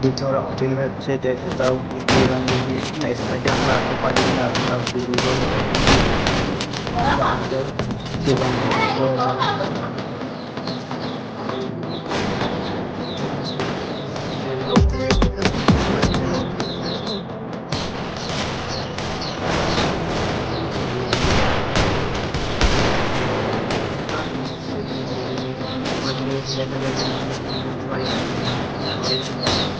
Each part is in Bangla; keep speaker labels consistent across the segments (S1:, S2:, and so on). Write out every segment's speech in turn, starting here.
S1: dithora optimistic that we can
S2: use
S1: nice and dark party now of the
S2: given Thank you.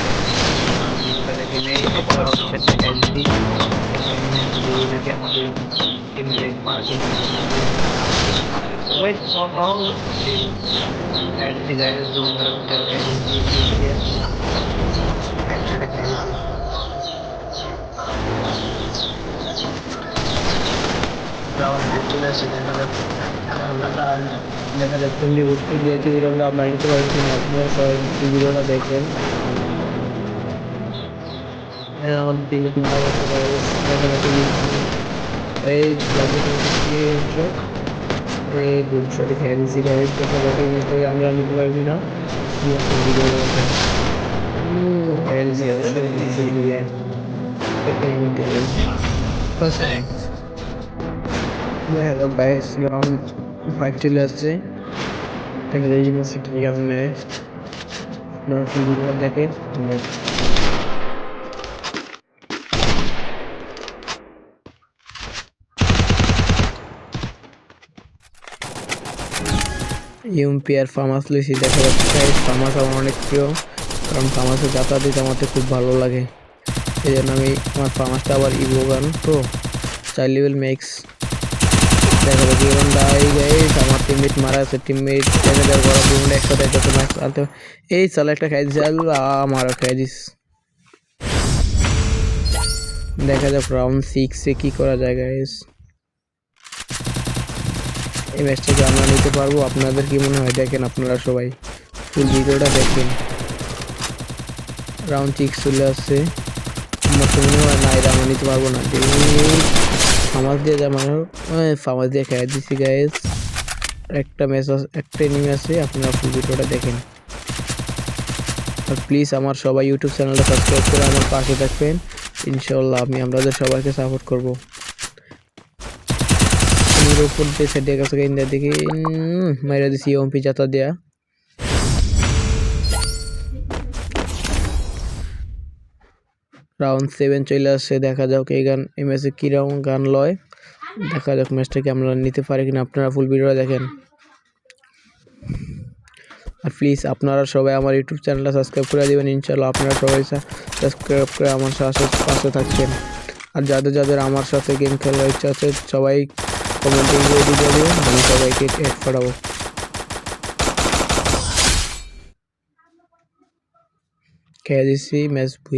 S2: image option LD you will get the image margin with on all and the guys zoom out the LD here and LD लेकिन जब तुम भी उठ के लिए थी ज़ीरो आप नाइन्टी परसेंट अपने सर ज़ीरो ना देखें I'll be with my wife for guys. I'm gonna be a truck. A good truck is handy, see guys. Because I'm working with a young young girl now. You have to be there. And the other thing is to do that. Okay, okay. First thing. मैं hello guys ground five tiller से टेक्नोलॉजी में सीखने का मैं नॉट फील कर देखे আর ফার্মাস লইছি, দেখা যাচ্ছে ফার্মাস আমার অনেক প্রিয়, কারণ ফার্মাসে যাতায়াত দিতে আমার খুব ভালো লাগে। এই জন্য আমি আমার ফার্মাসটা আবার ইভো গান, তো চার লেভেল ম্যাক্স দেখা যাচ্ছে এরকম দাঁড়াই গাইস আমার টিমমেট মারা আছে টিমমেট দেখা যায় ঘোরা টিমমেট একসাথে একসাথে ম্যাক্স আনতে এই চাল একটা খাই আল্লাহ আমারও খাই দিস। দেখা যাক রাউন্ড সিক্সে কী করা যায় গাইস এই ম্যাচটাকে আমরা নিতে পারব। আপনাদের কি মনে হয়? দেখেন আপনারা সবাই। ফুল ভিডিওটা দেখেন। রাউন্ড সিক্স চলে আসছে। আমার তো মনে হয় না এটা আমরা নিতে পারব না। ফামাস দিয়ে যা মানে ফামাস দিয়ে খেয়ে দিচ্ছি গাইজ একটা ম্যাচ একটা এনিমি আছে, আপনারা ফুল ভিডিওটা দেখেন। আর প্লিজ আমার সবাই ইউটিউব চ্যানেলটা সাবস্ক্রাইব করে আমার পাশে থাকবেন। ইনশাল্লাহ আমি আপনাদের সবাইকে সাপোর্ট করব। এর উপর দিয়ে সাইডে কাছে ইন্ডিয়া দেখি মাইরা দিছি ওমপি যাতা দেয়া। রাউন্ড সেভেন চলে আসছে, দেখা যাক এই গান, এই ম্যাচে কী রাউন্ড গান লয়। দেখা যাক ম্যাচটাকে আমরা নিতে পারি কিনা, আপনারা ফুল ভিডিওটা দেখেন। আর প্লিজ আপনারা সবাই আমার ইউটিউব চ্যানেলটা সাবস্ক্রাইব করে দেবেন ইনশাল্লাহ আপনারা সবাই সাবস্ক্রাইব করে আমার সাথে পাশে থাকছেন আর যাদের যাদের আমার সাথে গেম খেলার ইচ্ছা আছে, সবাই কমেন্টে রেডি করে আমি সবাইকে অ্যাড করাবো। খেয়ে দিচ্ছি ম্যাচ ভুয়া